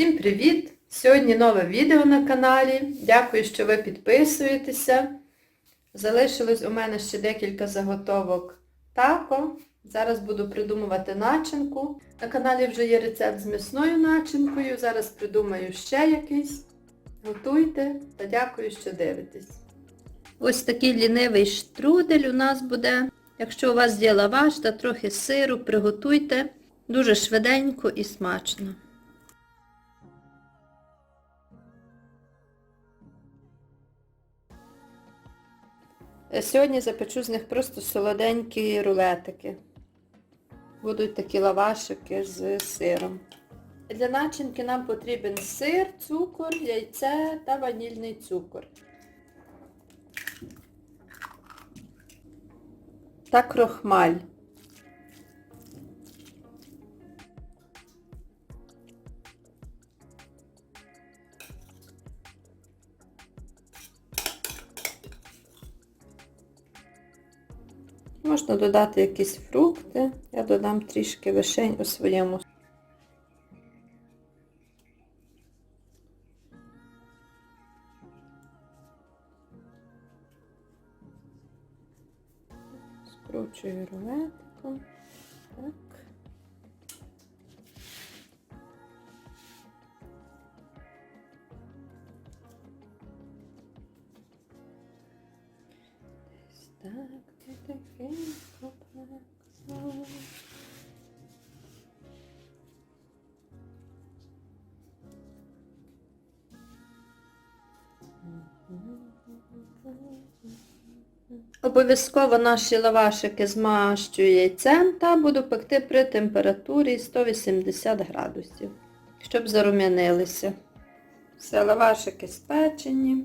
Всім привіт! Сьогодні нове відео на каналі. Дякую, що ви підписуєтеся. Залишилось у мене ще декілька заготовок тако. Зараз буду придумувати начинку. На каналі вже є рецепт з м'ясною начинкою. Зараз придумаю ще якийсь. Готуйте та дякую, що дивитесь. Ось такий лінивий штрудель у нас буде. Якщо у вас є лаваш та трохи сиру, приготуйте дуже швиденько і смачно. Сьогодні запечу з них просто солоденькі рулетики. Будуть такі лавашики з сиром. Для начинки нам потрібен сир, цукор, яйце та ванільний цукор. Та крохмаль. Можна додати якісь фрукти. Я додам трішки вишень у своєму. Скручую рулетку. Так. Так, потихеньку так. Обов'язково наші лавашики змащую яйцем та буду пекти при температурі 180 градусів, щоб зарум'янилися. Все, лавашики спечені.